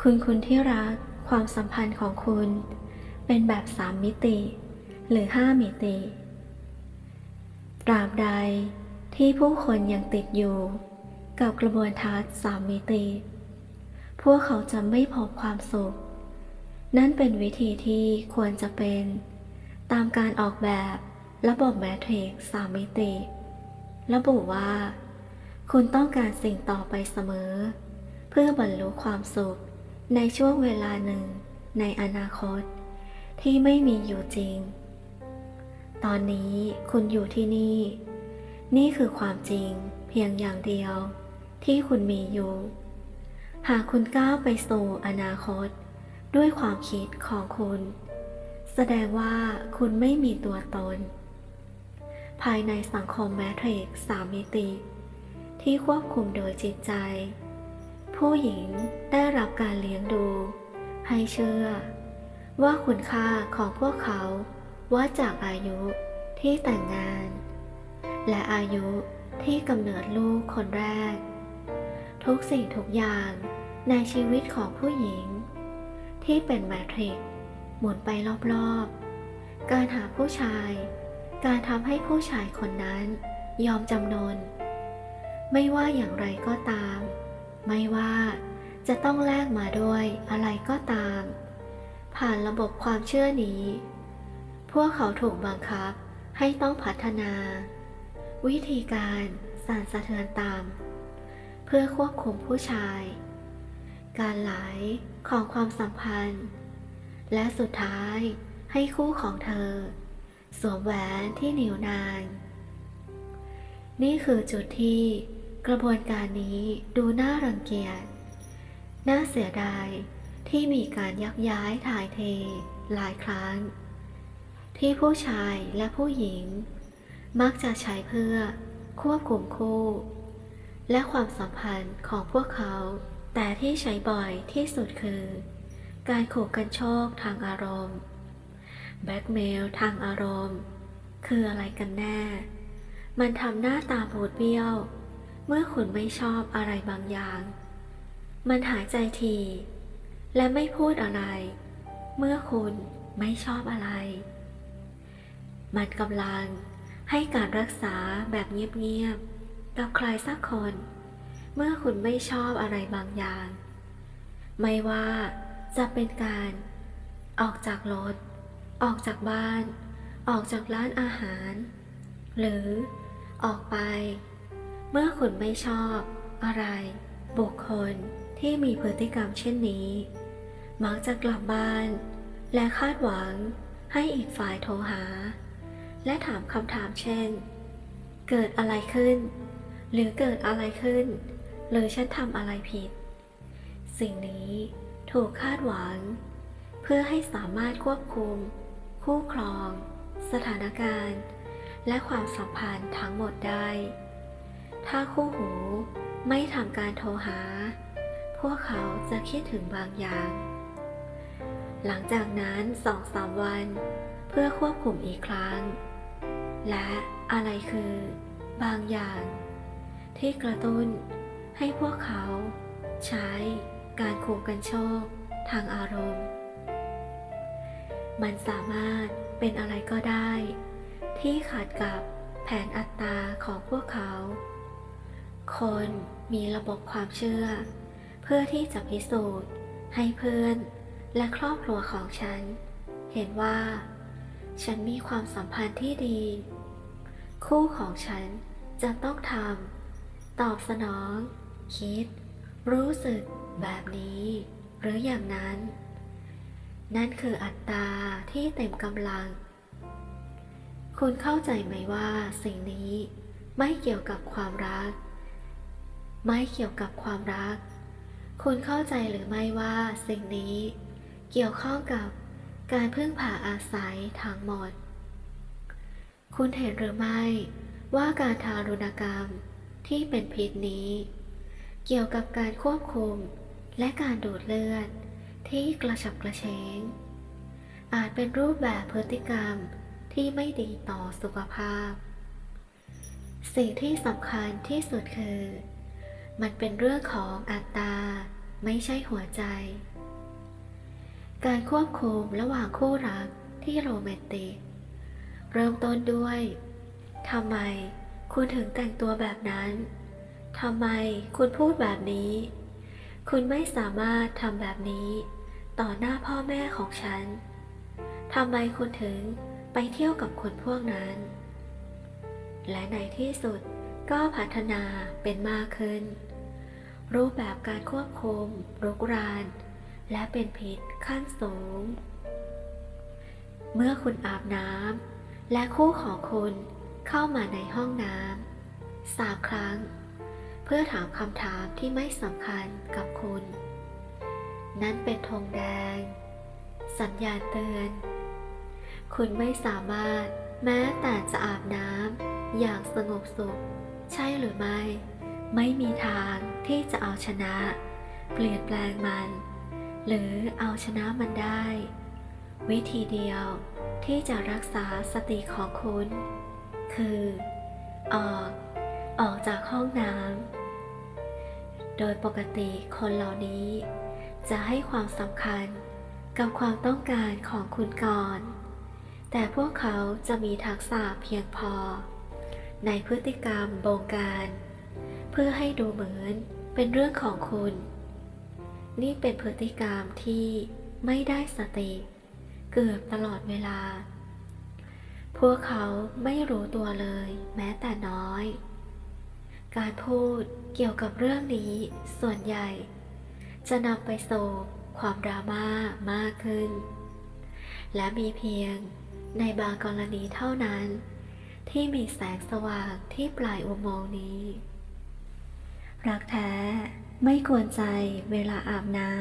คุณคุณที่รักความสัมพันธ์ของคุณ เป็นแบบสามมิติ หรือห้ามิติ ตราบใดที่ผู้คนยังติดอยู่ กับกระบวนทัศน์สามมิติ พวกเขาจะไม่พบความสุข นั่นเป็นวิธีที่ควรจะเป็น ตามการออกแบบระบบแมทริกซ์สามมิติ ระบุว่า คุณต้องการสิ่งต่อไปเสมอ เพื่อบรรลุความสุข ในช่วงเวลาหนึ่งในอนาคต ที่ไม่มีอยู่จริง ตอนนี้คุณอยู่ที่นี่ นี่คือความจริงเพียงอย่างเดียว ที่คุณมีอยู่ หากคุณก้าวไปสู่อนาคต ด้วยความคิดของคุณ แสดงว่าคุณไม่มีตัวตน ภายในสังคมแมทริกซ์สามมิติ ที่ควบคุมโดยจิตใจ ผู้หญิงได้รับการเลี้ยงดู ให้เชื่อ ว่าคุณค่าของพวกเขาวัดจากอายุที่แต่งงาน และอายุที่กำเนิดลูกคนแรก ทุกสิ่งทุกอย่างในชีวิตของผู้หญิง ที่เป็นแมทริกหมุนไปรอบๆ การหาผู้ชาย การทำให้ผู้ชายคนนั้นยอมจำนน ไม่ว่าอย่างไรก็ตาม ไม่ว่าจะต้องแลกมาด้วยอะไรก็ตาม ผ่านระบบความเชื่อนี้ พวกเขาถูกบังคับให้ต้องพัฒนา วิธีการสั่นสะเทือนตาม เพื่อควบคุมผู้ชาย การไหลของความสัมพันธ์ และสุดท้ายให้คู่ของเธอ สวมแหวนที่นิ้วนาง นี่คือจุดที่ กระบวนการนี้ดูน่ารังเกียจ น่าเสียดายที่มีการยักย้ายถ่ายเทหลายครั้ง ที่ผู้ชายและผู้หญิง มักจะใช้เพื่อควบคุมคู่ และความสัมพันธ์ของพวกเขา แต่ที่ใช้บ่อยที่สุดคือ การขู่กันโชคทางอารมณ์แบล็กเมลทางอารมณ์ คืออะไรกันแน่ มันทำหน้าตาบูดเบี้ยว เมื่อคุณไม่ชอบอะไรบางอย่าง มันหายใจที และไม่พูดอะไร เมื่อคุณไม่ชอบอะไร มันกำลังให้การรักษาแบบเงียบๆ กับใครสักคน เมื่อคุณไม่ชอบอะไรบางอย่าง ไม่ว่าจะเป็นการ ออกจากรถ ออกจากบ้าน ออกจากร้านอาหาร หรือออกไป เมื่อคุณไม่ชอบ อะไร บุคคลที่มีพฤติกรรมเช่นนี้ มักจะกลับบ้าน และคาดหวังให้อีกฝ่ายโทรหา และถามคำถามเช่น เกิดอะไรขึ้น หรือเกิดอะไรขึ้น หรือฉันทำอะไรผิด สิ่งนี้ถูกคาดหวัง เพื่อให้สามารถควบคุม คู่ครอง สถานการณ์ และความสัมพันธ์ทั้งหมดได้ ถ้าคู่หูไม่ทำการโทรหา พวกเขาจะคิดถึงบางอย่าง หลังจากนั้นสองสามวัน เพื่อควบคุมอีกครั้ง และอะไรคือบางอย่าง ที่กระตุ้นให้พวกเขาใช้การขู่กันโชคทางอารมณ์ มันสามารถเป็นอะไรก็ได้ ที่ขัดกับแผนอัตตาของพวกเขา คนมีระบบความเชื่อ เพื่อที่จะพิสูจน์ ให้เพื่อนและครอบครัวของฉัน เห็นว่า ฉันมีความสัมพันธ์ที่ดี คู่ของฉันจะต้องทำตอบสนอง คิด รู้สึกแบบนี้ หรืออย่างนั้น นั่นคืออัตตาที่เต็มกำลัง คุณเข้าใจไหมว่าสิ่งนี้ไม่เกี่ยวกับความรัก ไม่เกี่ยวกับความรัก คุณเข้าใจหรือไม่ว่าสิ่งนี้เกี่ยวข้องกับการพึ่งพาอาศัยทั้งหมด คุณเห็นหรือไม่ว่าการทารุณกรรมที่เป็นพิษนี้ เกี่ยวกับการควบคุมและการดูดเลือดที่กระฉับกระเฉง อาจเป็นรูปแบบพฤติกรรมที่ไม่ดีต่อสุขภาพ สิ่งที่สำคัญที่สุดคือ มันเป็นเรื่องของอัตตา ไม่ใช่หัวใจ การควบคุมระหว่างคู่รักที่โรแมนติก เริ่มต้นด้วยทำไมคุณถึงแต่งตัวแบบนั้นทำไมคุณพูดแบบนี้ คุณไม่สามารถทำแบบนี้ ต่อหน้าพ่อแม่ของฉันทำไมคุณถึงไปเที่ยวกับคนพวกนั้น และในที่สุด ก็พัฒนาเป็นมากขึ้น รูปแบบการควบคุมรุกราน และเป็นพิษขั้นสูง เมื่อคุณอาบน้ำและคู่ของคุณเข้ามาในห้องน้ำสามครั้ง เพื่อถามคำถามที่ไม่สำคัญกับคุณ นั่นเป็นธงแดง สัญญาณเตือน คุณไม่สามารถแม้แต่จะอาบน้ำอย่างสงบสุข ใช่หรือไม่ ไม่มีทางที่จะเอาชนะ เปลี่ยนแปลงมัน หรือเอาชนะมันได้ วิธีเดียวที่จะรักษาสติของคุณ คือ ออก ออกจากห้องน้ำโดยปกติคนเหล่านี้ จะให้ความสำคัญกับความต้องการของคุณก่อน แต่พวกเขาจะมีทักษะเพียงพอ ในพฤติกรรมบงการ เพื่อให้ดูเหมือนเป็นเรื่องของคุณ นี่เป็นพฤติกรรมที่ไม่ได้สติเกือบตลอดเวลา พวกเขาไม่รู้ตัวเลยแม้แต่น้อย การพูดเกี่ยวกับเรื่องนี้ส่วนใหญ่ จะนำไปสู่ความดราม่ามากขึ้น และมีเพียงในบางกรณีเท่านั้น ที่มีแสงสว่างที่ปลายอุโมงค์นี้ รักแท้ไม่ควรใจเวลาอาบน้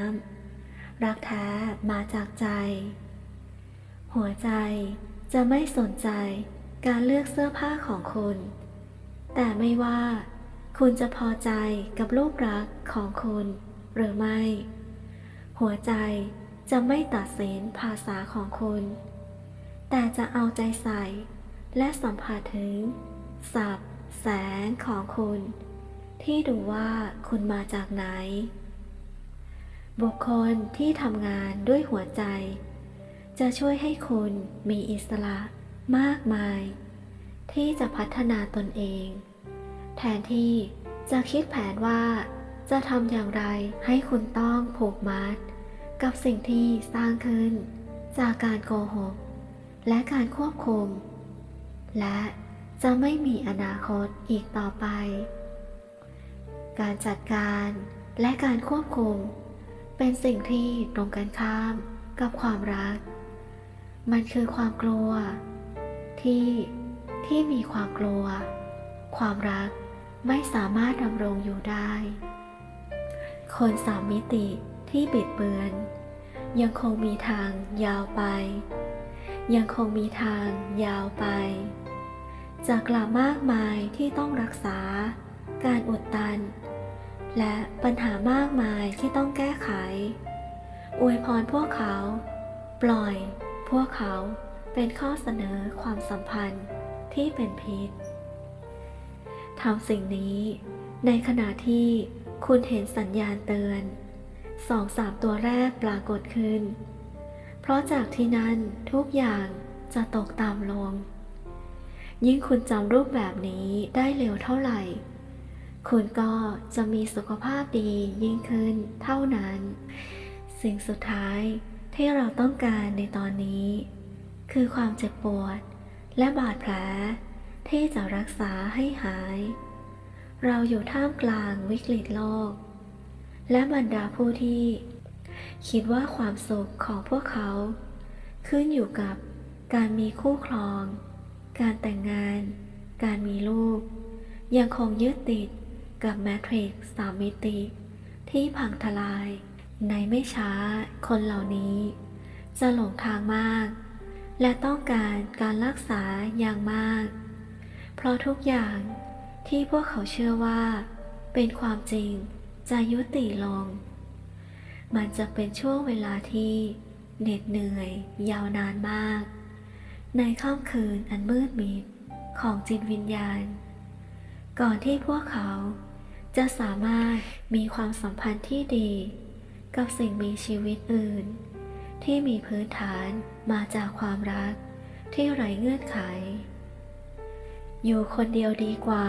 ำรักแท้มาจากใจ หัวใจจะไม่สนใจการเลือกเสื้อผ้าของคุณ แต่ไม่ว่า คุณจะพอใจกับรูปรักษ์ของคุณ หรือไม่ หัวใจจะไม่ตัดสินภาษาของคุณ แต่จะเอาใจใส่ และสัมผัสถึงสับแสงของคุณ ที่ดูว่าคุณมาจากไหน บุคคลที่ทำงานด้วยหัวใจ จะช่วยให้คุณมีอิสระมากมาย ที่จะพัฒนาตนเอง แทนที่จะคิดแผนว่าจะทำอย่างไรให้คุณต้องผูกมัด กับสิ่งที่สร้างขึ้น จากการโกหก และการควบคุม และจะไม่มีอนาคตอีกต่อไป การจัดการและการควบคุม เป็นสิ่งที่ตรงกันข้ามกับความรัก มันคือความกลัว ที่ที่มีความกลัว ความรักไม่สามารถดำรงอยู่ได้ คนสามมิติที่บิดเบือน ยังคงมีทางยาวไป ยังคงมีทางยาวไป จากกลับมากมายที่ต้องรักษา การอุดตัน และปัญหามากมายที่ต้องแก้ไข อวยพรพวกเขา ปล่อย พวกเขาเป็นข้อเสนอความสัมพันธ์ที่เป็นพิษทำสิ่งนี้ในขณะที่คุณเห็นสัญญาณเตือนสองสามตัวแรกปรากฏขึ้น เพราะจากที่นั้นทุกอย่างจะตกตามลง ยิ่งคุณจำรูปแบบนี้ได้เร็วเท่าไหร่ คุณก็จะมีสุขภาพดียิ่งขึ้นเท่านั้น สิ่งสุดท้ายที่เราต้องการในตอนนี้ คือความเจ็บปวด และบาดแผล ที่จะรักษาให้หาย เราอยู่ท่ามกลางวิกฤตโลก และบรรดาผู้ที่ คิดว่าความสุขของพวกเขา ขึ้นอยู่กับการมีคู่ครอง การแต่งงาน การมีลูก ยังคงยึดติดกับแมทริกซ์สามมิติ ที่พังทลาย ในไม่ช้าคนเหล่านี้ จะหลงทางมาก และต้องการการรักษาอย่างมาก เพราะทุกอย่างที่พวกเขาเชื่อว่า เป็นความจริงจะยุติลง มันจะเป็นช่วงเวลาที่เหน็ดเหนื่อยยาวนานมาก ในค่ำคืนอันมืดมิดของจิตวิญญาณ ก่อนที่พวกเขาจะสามารถมีความสัมพันธ์ที่ดี กับสิ่งมีชีวิตอื่น ที่มีพื้นฐานมาจากความรักที่ไร้เงื่อนไข อยู่คนเดียวดีกว่า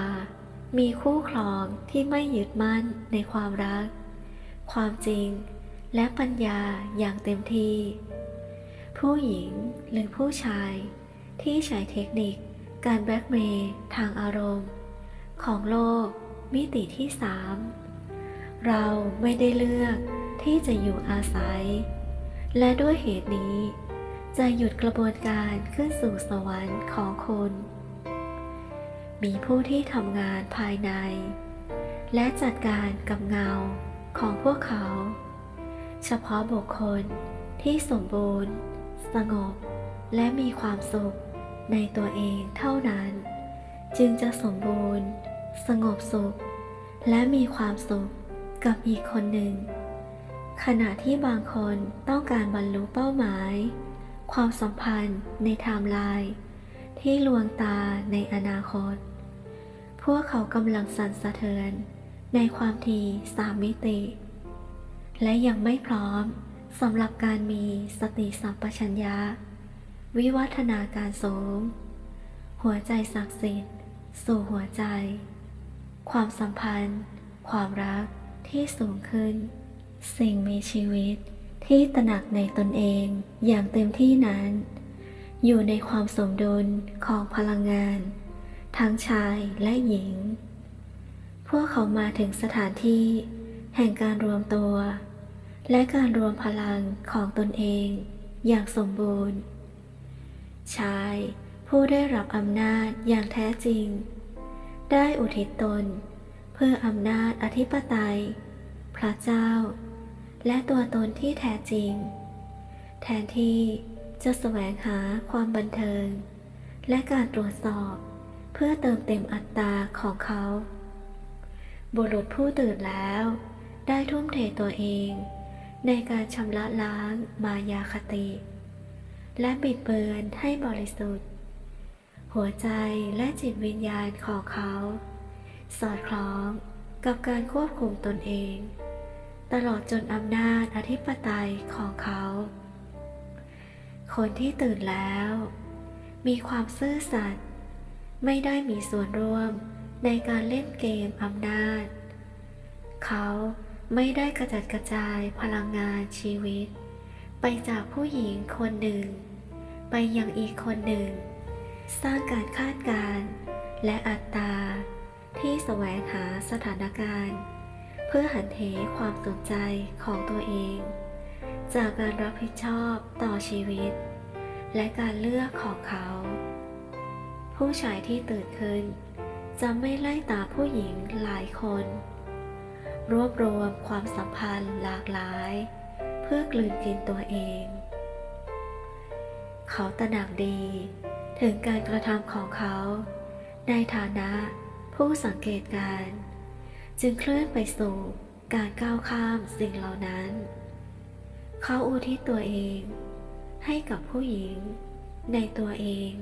มีคู่ครองที่ไม่ยึดมั่นในความรัก ความจริงและปัญญาอย่างเต็มที่ ผู้หญิงหรือผู้ชาย ที่ใช้เทคนิคการแบล็กเมย์ทางอารมณ์ ของโลกมิติที่สามเราไม่ได้เลือกที่จะอยู่อาศัย และด้วยเหตุนี้ จะหยุดกระบวนการขึ้นสู่สวรรค์ของคุณ มีผู้ที่ทำงานภายใน และจัดการกับเงาของพวกเขา เฉพาะบุคคลที่สมบูรณ์ สงบ และมีความสุขในตัวเองเท่านั้น จึงจะสมบูรณ์ สงบสุข และมีความสุขกับอีกคนหนึ่ง ขณะที่บางคนต้องการบรรลุเป้าหมาย ความสัมพันธ์ในไทม์ไลน์ที่ลวงตาในอนาคต พวกเขากำลังสั่นสะเทือนในความถี่สามมิติ และยังไม่พร้อม สำหรับการมีสติสัมปชัญญะ วิวัฒนาการสูง หัวใจศักดิ์สิทธิ์ สู่หัวใจ ความสัมพันธ์ ความรักที่สูงขึ้น สิ่งมีชีวิตที่ตระหนักในตนเองอย่างเต็มที่นั้น อยู่ในความสมดุลของพลังงาน ทั้งชายและหญิง พวกเขามาถึงสถานที่ แห่งการรวมตัว และการรวมพลังของตนเองอย่างสมบูรณ์ ชายผู้ได้รับอำนาจอย่างแท้จริง ได้อุทิศตน เพื่ออำนาจอธิปไตย พระเจ้า และตัวตนที่แท้จริง แทนที่จะแสวงหาความบันเทิง และการตรวจสอบเพื่อเติมเต็มอัตราของเขา บุรุษผู้ตื่นแล้ว ได้ทุ่มเทตัวเอง ในการชำระล้างมายาคติ และบิดเบือนให้บริสุทธิ์ หัวใจและจิตวิญญาณของเขา สอดคล้องกับการควบคุมตนเอง ตลอดจนอำนาจอธิปไตยของเขา คนที่ตื่นแล้ว มีความซื่อสัตย์ไม่ได้มีส่วนร่วมในการเล่นเกมอำนาจ เขา ไม่ได้กระจัดกระจายพลังงานชีวิต ไปจากผู้หญิงคนหนึ่ง ไปยังอีกคนหนึ่ง สร้างการคาดการณ์และอัตราที่แสวงหาสถานการณ์ เพื่อหันเหความสนใจของตัวเอง จากการรับผิดชอบต่อชีวิต และการเลือกของเขา ผู้ชายที่ตื่นขึ้น จะไม่ไล่ตามผู้หญิงหลายคน รวบรวมความสัมพันธ์หลากหลาย เพื่อกลืนกินตัวเอง เขาตระหนักดีถึงการกระทำของเขา ในฐานะผู้สังเกตการ จึงเคลื่อนไปสู่การก้าวข้ามสิ่งเหล่านั้น เขาอุทิศตัวเอง ให้กับผู้หญิงในตัวเอง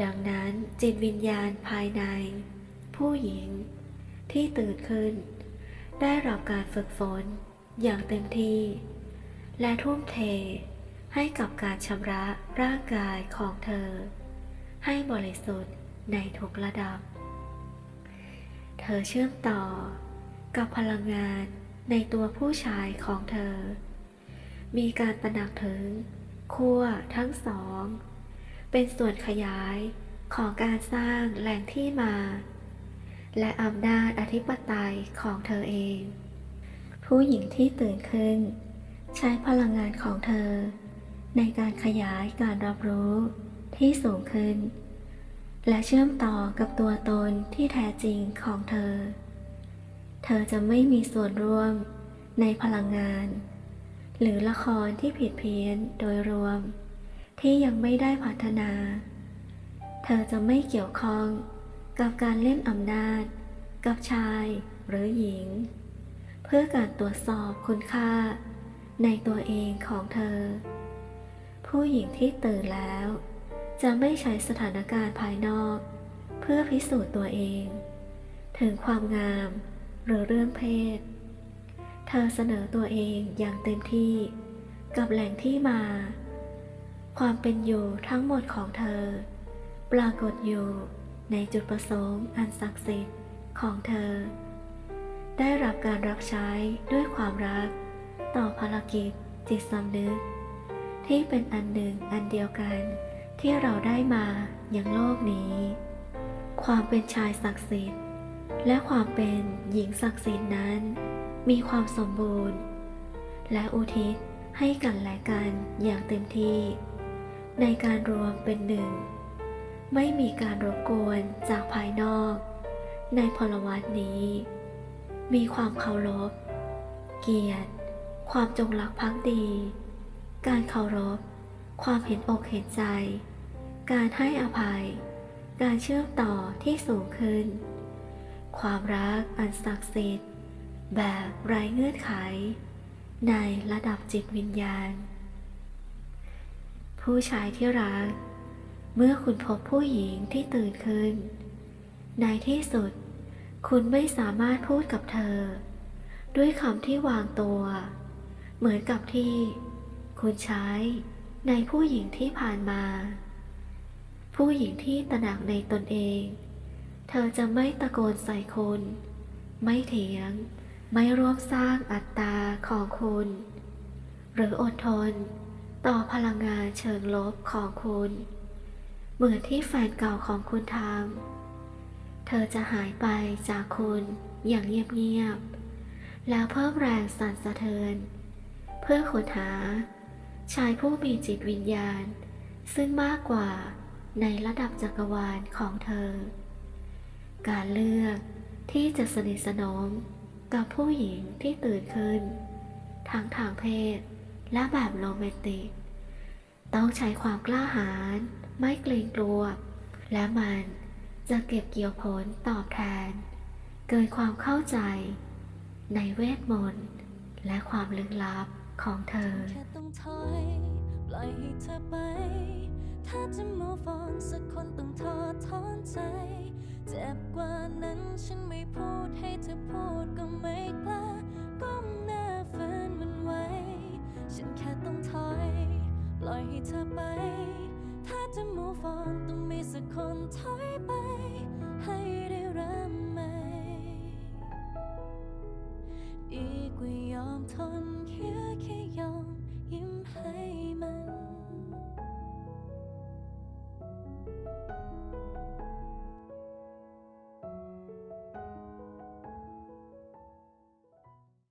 ดังนั้นจิตวิญญาณภายใน ผู้หญิงที่ตื่นขึ้น ได้รับการฝึกฝนอย่างเต็มที่ และทุ่มเทให้กับการชำระร่างกายของเธอ ให้บริสุทธิ์ในทุกระดับ เธอเชื่อมต่อกับพลังงานในตัวผู้ชายของเธอ มีการตระหนักถึงขั้วทั้งสอง เป็นส่วนขยายของการสร้างแหล่งที่มา และอำนาจอธิปไตยของเธอเอง ผู้หญิงที่ตื่นขึ้น ใช้พลังงานของเธอ ในการขยายการรับรู้ที่สูงขึ้น และเชื่อมต่อกับตัวตนที่แท้จริงของเธอ เธอจะไม่มีส่วนร่วมในพลังงาน หรือละครที่ผิดเพี้ยนโดยรวม ที่ยังไม่ได้พัฒนา เธอจะไม่เกี่ยวข้อง กับการเล่นอำนาจ กับชายหรือหญิง เพื่อการตรวจสอบคุณค่า ในตัวเองของเธอ ผู้หญิงที่ตื่นแล้ว จะไม่ใช้สถานการณ์ภายนอก เพื่อพิสูจน์ตัวเอง ถึงความงามหรือเรื่องเพศ เธอเสนอตัวเองอย่างเต็มที่กับแหล่งที่มา ความเป็นอยู่ทั้งหมดของเธอ ปรากฏอยู่ ในจุดประสงค์อันศักดิ์สิทธิ์ของเธอ ได้รับการรับใช้ด้วยความรัก ต่อภารกิจจิตสำนึก ที่เป็นอันหนึ่งอันเดียวกันที่เราได้มาอย่างโลกนี้ ความเป็นชายศักดิ์สิทธิ์ และความเป็นหญิงศักดิ์สิทธิ์นั้น มีความสมบูรณ์ และอุทิศให้กันและกันอย่างเต็มที่ ในการรวมเป็นหนึ่ง ไม่มีการรบกวนจากภายนอก ในพลวัตนี้ มีความเคารพ เกียรติ ความจงรักภักดี การเคารพ ความเห็นอกเห็นใจ การให้อภัย การเชื่อมต่อที่สูงขึ้น ความรักอันศักดิ์สิทธิ์ แบบไร้เงื่อนไข ในระดับจิตวิญญาณ ผู้ชายที่รัก เมื่อคุณพบผู้หญิงที่ตื่นขึ้น ในที่สุด คุณไม่สามารถพูดกับเธอ ด้วยคำที่วางตัว เหมือนกับที่ คุณใช้ในผู้หญิงที่ผ่านมา ผู้หญิงที่ตระหนักในตนเอง เธอจะไม่ตะโกนใส่คุณไม่เถียง ไม่ร่วมสร้างอัตตาของคุณ หรืออดทน ต่อพลังงานเชิงลบของคุณ เหมือนที่แฟนเก่าของคุณทำ เธอจะหายไปจากคุณอย่างเงียบๆ แล้วเพิ่มแรงสั่นสะเทือน เพื่อค้นหา ชายผู้มีจิตวิญญาณ ซึ่งมากกว่าในระดับจักรวาลของเธอ การเลือกที่จะสนิทสนมกับผู้หญิงที่ตื่นขึ้น ทั้งทางเพศและแบบโรแมนติก ต้องใช้ความกล้าหาญ ไม่เกรงกลัว และมันจะเก็บเกี่ยวผลตอบแทน เกินความเข้าใจ ในเวทมนต์และความลึกลับของเธอ แค่ต้องถอยปล่อยให้เธอไป ถ้าจะ move on สักคนต้องทอดถอนใจ เจ็บกว่านั้นฉันไม่พูดให้เธอพูดก็ไม่กล้าก้มหน้าฝืนมันไว้ ฉันแค่ต้องถอย ปล่อยให้เธอไป ถ้าจะ move on ต้องมีสักคนถอยไป ให้ได้เริ่มใหม่ดีกว่ายอมทนแค่แค่ยอมยิ้มให้มัน